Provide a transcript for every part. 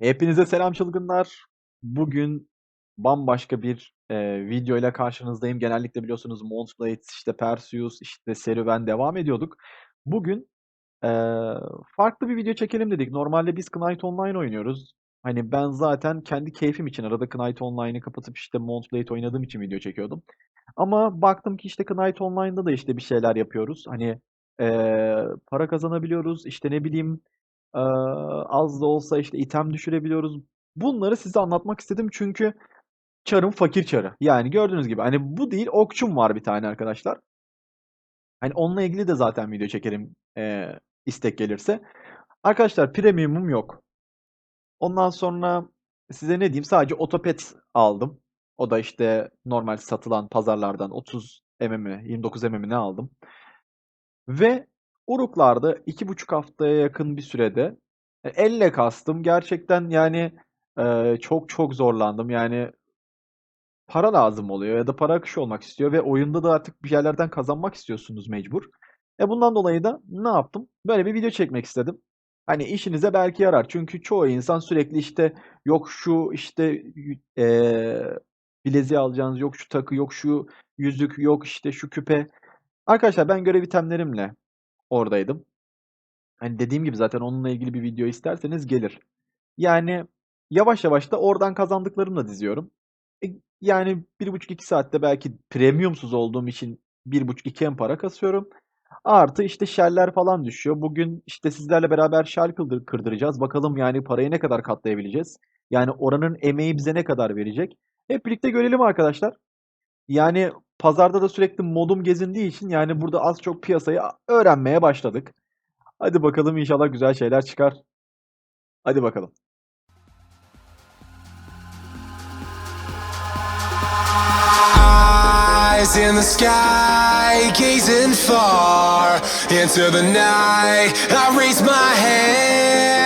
Hepinize selam çılgınlar. Bugün bambaşka bir eee, video ile karşınızdayım. Genellikle biliyorsunuz Mount Blade, işte Perseus, işte serüven devam ediyorduk. Bugün eee, farklı bir video çekelim dedik. Normalde biz Knight Online oynuyoruz. Hani ben zaten kendi keyfim için arada Knight Online'ı kapatıp işte Mount Blade oynadığım için video çekiyordum. Ama baktım ki işte Knight Online'da da işte bir şeyler yapıyoruz. Hani eee, para kazanabiliyoruz. İşte ne bileyim eee, az da olsa işte item düşürebiliyoruz. Bunları size anlatmak istedim çünkü çarın fakir çarı. Yani gördüğünüz gibi hani bu değil okçum var bir tane arkadaşlar. Hani onunla ilgili de zaten video çekerim eee, istek gelirse. Arkadaşlar premiumum yok. Ondan sonra size ne diyeyim sadece otopet aldım. O da işte normal satılan pazarlardan 30 mm'i 29 mm'i ne aldım. Ve Uruk'larda 2,5 haftaya yakın bir sürede e, elle kastım. Gerçekten yani e, çok çok zorlandım. Yani para lazım oluyor ya da para akışı olmak istiyor ve oyunda da artık bir yerlerden kazanmak istiyorsunuz mecbur. E bundan dolayı da ne yaptım? Böyle bir video çekmek istedim. Hani işinize belki yarar. Çünkü çoğu insan sürekli işte yok şu işte eee bileziği alacağınız, yok şu takı, yok şu yüzük, yok işte şu küpe. Arkadaşlar ben görev itemlerimle oradaydım. Hani dediğim gibi zaten onunla ilgili bir video isterseniz gelir. Yani yavaş yavaş da oradan kazandıklarımla diziyorum. E, yani 1,5-2 saatte belki premiumsuz olduğum için 1,5-2 en para kasıyorum. Artı işte şeller falan düşüyor. Bugün işte sizlerle beraber şel kıldır- kırdıracağız. Bakalım yani parayı ne kadar katlayabileceğiz? Yani oranın emeği bize ne kadar verecek? Hep birlikte görelim arkadaşlar. Yani pazarda da sürekli modum gezindiği için yani burada az çok piyasayı öğrenmeye başladık. Hadi bakalım inşallah güzel şeyler çıkar. Hadi bakalım. Eyes in the sky, gazing far into the night. I raise my hand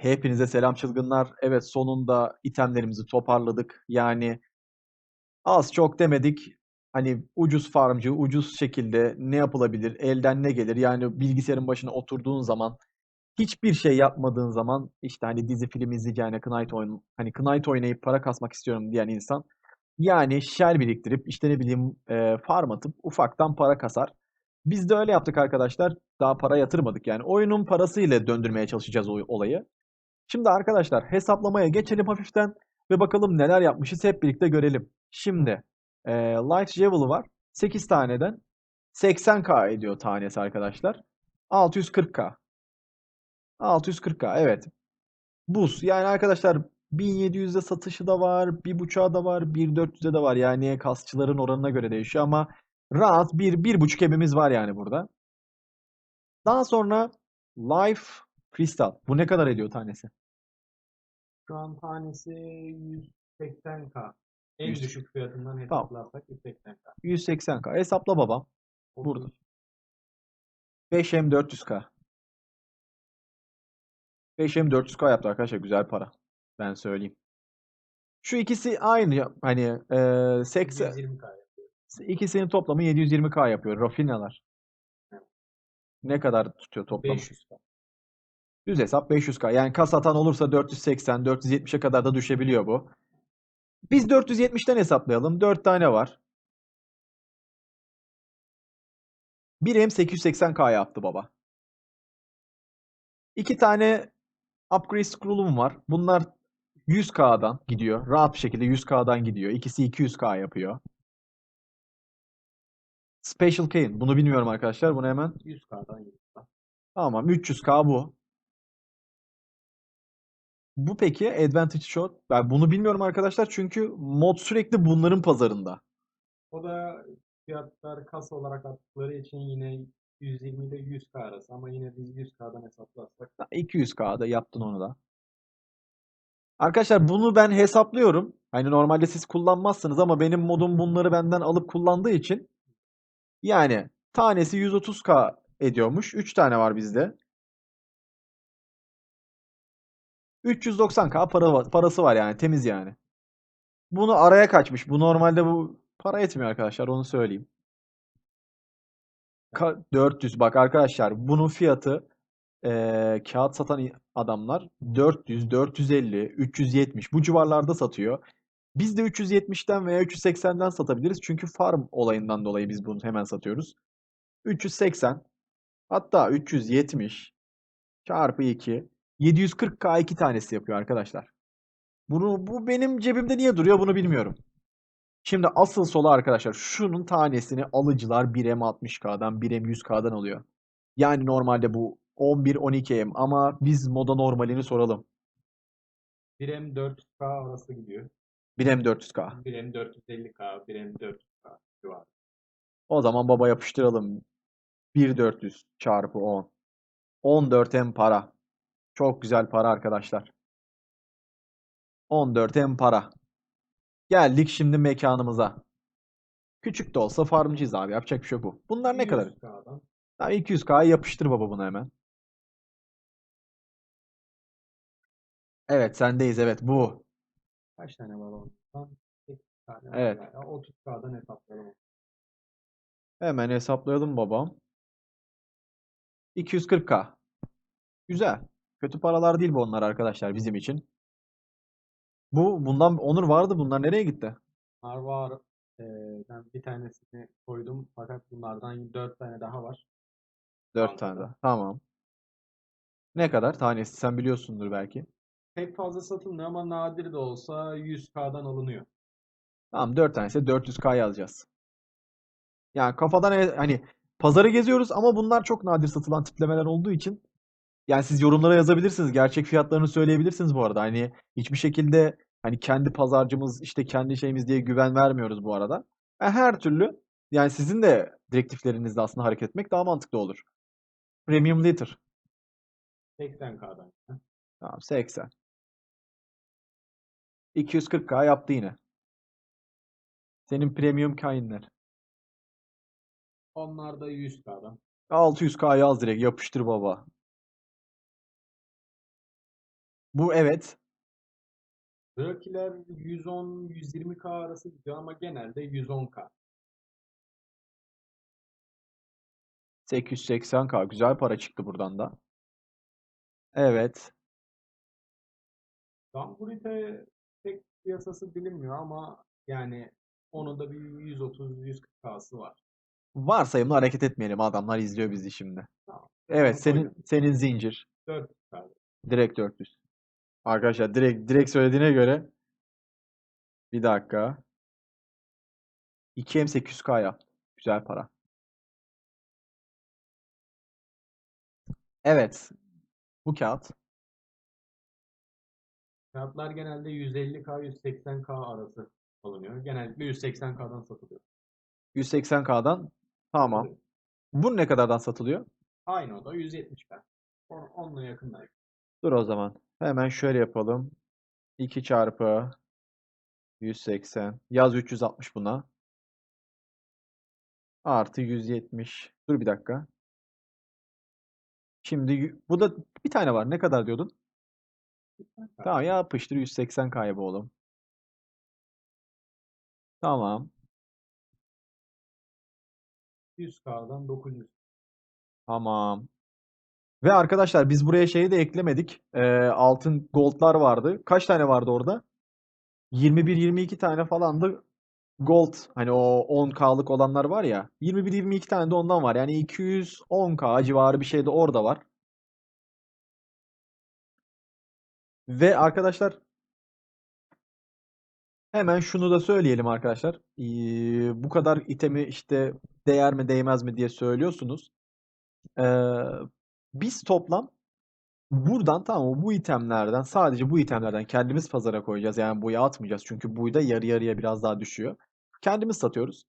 Hepinize selam çılgınlar. Evet sonunda itemlerimizi toparladık. Yani az çok demedik. Hani ucuz farmcı, ucuz şekilde ne yapılabilir, elden ne gelir? Yani bilgisayarın başına oturduğun zaman hiçbir şey yapmadığın zaman işte hani dizi film izleyeceğine Knight oyun hani Knight oynayıp para kasmak istiyorum diyen insan yani shell biriktirip işte ne bileyim e, farm atıp ufaktan para kasar. Biz de öyle yaptık arkadaşlar. Daha para yatırmadık yani. Oyunun parasıyla döndürmeye çalışacağız olayı. Şimdi arkadaşlar hesaplamaya geçelim hafiften ve bakalım neler yapmışız hep birlikte görelim. Şimdi e, Light Javel'ı var. 8 taneden 80k ediyor tanesi arkadaşlar. 640k. 640k evet. Buz yani arkadaşlar 1700'de satışı da var, 1.5'a da var, 1.400'e de var. Yani kasçıların oranına göre değişiyor ama rahat bir 1.5 emimiz var yani burada. Daha sonra Life Crystal. Bu ne kadar ediyor tanesi? Şu an tanesi 180k. En Yüz- düşük fiyatından Tamam. hesaplarsak 180k. 180k. Hesapla babam. Burada. 30. 5M 400k. 5M 400k yaptı arkadaşlar. Güzel para. Ben söyleyeyim. Şu ikisi aynı. Hani e, 80, 120k. ikisinin toplamı 720k yapıyor. Rafinyalar. Ne kadar tutuyor toplamı? 500k. Düz hesap 500k. Yani kas atan olursa 480, 470'e kadar da düşebiliyor bu. Biz 470'ten hesaplayalım. 4 tane var. 1M 880k yaptı baba. 2 tane upgrade scroll'um var. Bunlar 100k'dan gidiyor. Rahat bir şekilde 100k'dan gidiyor. İkisi 200k yapıyor. Special Cane. Bunu bilmiyorum arkadaşlar. Bunu hemen 100k'dan 100k. Tamam 300k bu. Bu peki Advantage Shot. Ben bunu bilmiyorum arkadaşlar çünkü mod sürekli bunların pazarında. O da fiyatlar kasa olarak attıkları için yine 120 ile 100k arası ama yine biz 100k'dan hesaplarsak Ha, 200K'da yaptın onu da. Arkadaşlar bunu ben hesaplıyorum. Hani normalde siz kullanmazsınız ama benim modum bunları benden alıp kullandığı için yani tanesi 130K ediyormuş. 3 tane var bizde. 390K para, parası var yani temiz yani. Bunu araya kaçmış. Bu normalde bu para etmiyor arkadaşlar onu söyleyeyim. Ka- 400 bak arkadaşlar bunun fiyatı eee, kağıt satan adamlar 400, 450, 370 bu civarlarda satıyor. Biz de 370'ten veya 380'den satabiliriz. Çünkü farm olayından dolayı biz bunu hemen satıyoruz. 380 hatta 370 çarpı 2 740k iki tanesi yapıyor arkadaşlar. Bunu bu benim cebimde niye duruyor bunu bilmiyorum. Şimdi asıl sola arkadaşlar şunun tanesini alıcılar 1M 60K'dan 1M 100K'dan alıyor. Yani normalde bu 11-12M ama biz moda normalini soralım. 1M 400k arası gidiyor. 1M 400K. 1M 450k, 1M 400k civarı. O zaman baba yapıştıralım. 1400 çarpı 10. 14M para. Çok güzel para arkadaşlar. 14M para. Geldik şimdi mekanımıza. Küçük de olsa farmcıyız abi. Yapacak bir şey bu. Bunlar ne kadar? 100k'dan Tamam 200K'ya yapıştır baba bunu hemen. Evet sendeyiz evet bu. kaç tane var ondan? 8 tane var Evet. galiba. 30k'dan hesaplayalım. Hemen hesaplayalım babam. 240K. Güzel. Kötü paralar değil bu onlar arkadaşlar bizim için. Bu bundan Onur vardı. Bunlar nereye gitti? Var var. Ee, ben bir tanesini koydum fakat bunlardan 4 tane daha var. 4 tane daha. Tamam. Ne kadar tanesi? Sen biliyorsundur belki. Pek fazla satılmıyor ama nadir de olsa 100k'dan alınıyor. Tamam 4 tanesi 400K yazacağız. Yani kafadan hani pazarı geziyoruz ama bunlar çok nadir satılan tiplemeler olduğu için yani siz yorumlara yazabilirsiniz. Gerçek fiyatlarını söyleyebilirsiniz bu arada. Hani hiçbir şekilde hani kendi pazarcımız işte kendi şeyimiz diye güven vermiyoruz bu arada. E, her türlü yani sizin de direktiflerinizle aslında hareket etmek daha mantıklı olur. Premium liter. 80k'dan. Tamam 80. 240k yaptı yine. Senin premium kainler. Onlar da 100k'dan. 600k yaz direkt yapıştır baba. Bu evet. Rocky'ler 110-120k arası gidiyor ama genelde 110k. 880k. Güzel para çıktı buradan da. Evet. Gamburite pek piyasası bilinmiyor ama yani onun da bir 130-140k'sı var. Varsayımla hareket etmeyelim. Adamlar izliyor bizi şimdi. Tamam. Evet, senin senin zincir. 400k. Direkt 400. Arkadaşlar direkt direkt söylediğine göre bir dakika. 2M 800k yaptı. Güzel para. Evet. Bu kağıt. Fiyatlar genelde 150k 180k arası alınıyor. Genellikle 180k'dan satılıyor. 180k'dan. Tamam. Tabii. Bu ne kadardan satılıyor? Aynı o da 170k. On, onunla yakınlar. Dur o zaman. Hemen şöyle yapalım. 2 çarpı 180. Yaz 360 buna. Artı 170. Dur bir dakika. Şimdi bu da bir tane var. Ne kadar diyordun? Tamam ya yapıştır 180 kaybı oğlum. Tamam. 100k'dan 900. Tamam. Ve arkadaşlar biz buraya şeyi de eklemedik. Ee, altın goldlar vardı. Kaç tane vardı orada? 21-22 tane falandı gold. Hani o 10K'lık olanlar var ya. 21-22 tane de ondan var. Yani 210K civarı bir şey de orada var. Ve arkadaşlar hemen şunu da söyleyelim arkadaşlar. Ee, bu kadar itemi işte değer mi değmez mi diye söylüyorsunuz. Ee, biz toplam buradan tamam mı? Bu itemlerden sadece bu itemlerden kendimiz pazara koyacağız. Yani buya atmayacağız. Çünkü buyda yarı yarıya biraz daha düşüyor. Kendimiz satıyoruz.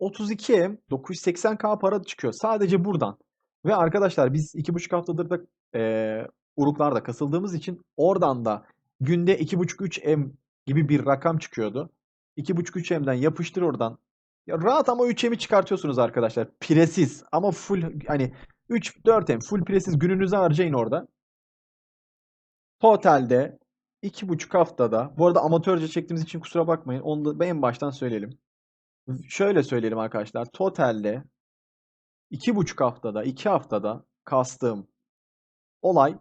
32M 980k para çıkıyor. Sadece buradan. Ve arkadaşlar biz 2,5 haftadır da eee uruklarda kasıldığımız için oradan da günde 2,5-3M gibi bir rakam çıkıyordu. 2,5-3M'den yapıştır oradan. Ya rahat ama 3M'i çıkartıyorsunuz arkadaşlar. Piresiz ama full hani 3-4M full piresiz gününüzü harcayın orada. Totalde 2,5 haftada bu arada amatörce çektiğimiz için kusura bakmayın. Onu da en baştan söyleyelim. Şöyle söyleyelim arkadaşlar. Totalde iki buçuk haftada, iki haftada kastığım olay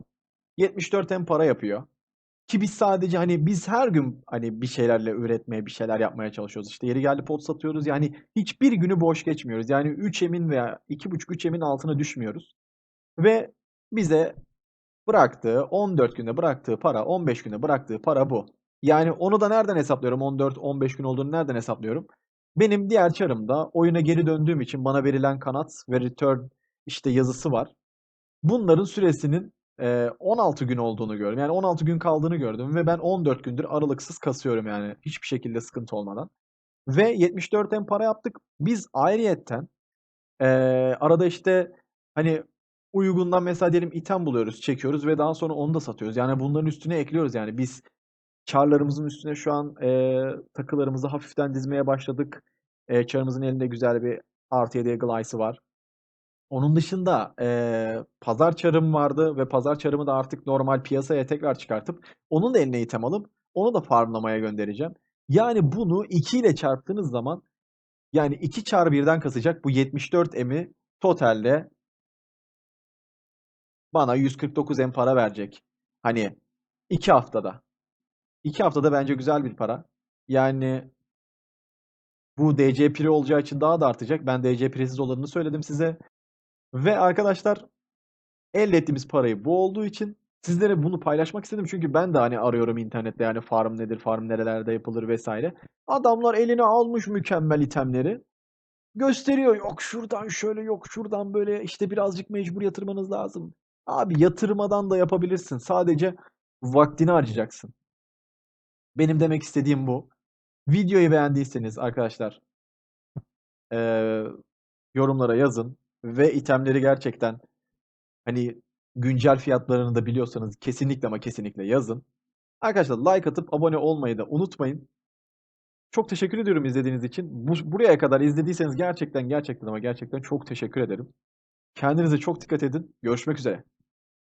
74 M para yapıyor. Ki biz sadece hani biz her gün hani bir şeylerle üretmeye, bir şeyler yapmaya çalışıyoruz. İşte yeri geldi pot satıyoruz. Yani hiçbir günü boş geçmiyoruz. Yani 3 emin veya 2,5-3 emin altına düşmüyoruz. Ve bize bıraktığı 14 günde bıraktığı para, 15 günde bıraktığı para bu. Yani onu da nereden hesaplıyorum? 14-15 gün olduğunu nereden hesaplıyorum? Benim diğer çarımda oyuna geri döndüğüm için bana verilen kanat ve return işte yazısı var. Bunların süresinin e, 16 gün olduğunu gördüm. Yani 16 gün kaldığını gördüm ve ben 14 gündür aralıksız kasıyorum yani hiçbir şekilde sıkıntı olmadan. Ve 74 M para yaptık. Biz ayrıyetten e, arada işte hani uygundan mesela diyelim item buluyoruz, çekiyoruz ve daha sonra onu da satıyoruz. Yani bunların üstüne ekliyoruz yani biz Çarlarımızın üstüne şu an e, takılarımızı hafiften dizmeye başladık. E, çarımızın elinde güzel bir artı 7 Glyce'ı var. Onun dışında e, pazar çarım vardı ve pazar çarımı da artık normal piyasaya tekrar çıkartıp onun da eline item alıp onu da farmlamaya göndereceğim. Yani bunu 2 ile çarptığınız zaman yani 2 çar birden kasacak bu 74 M'i totalde bana 149 M para verecek. Hani 2 haftada. 2 haftada bence güzel bir para. Yani bu DC Pri olacağı için daha da artacak. Ben DC Pri'siz olanını söyledim size. Ve arkadaşlar elde ettiğimiz parayı bu olduğu için sizlere bunu paylaşmak istedim. Çünkü ben de hani arıyorum internette yani farm nedir, farm nerelerde yapılır vesaire. Adamlar eline almış mükemmel itemleri. Gösteriyor yok şuradan şöyle yok şuradan böyle işte birazcık mecbur yatırmanız lazım. Abi yatırmadan da yapabilirsin. Sadece vaktini harcayacaksın. Benim demek istediğim bu. Videoyu beğendiyseniz arkadaşlar eee, yorumlara yazın ve itemleri gerçekten hani güncel fiyatlarını da biliyorsanız kesinlikle ama kesinlikle yazın. Arkadaşlar like atıp abone olmayı da unutmayın. Çok teşekkür ediyorum izlediğiniz için. Bu, buraya kadar izlediyseniz gerçekten gerçekten ama gerçekten çok teşekkür ederim. Kendinize çok dikkat edin. Görüşmek üzere.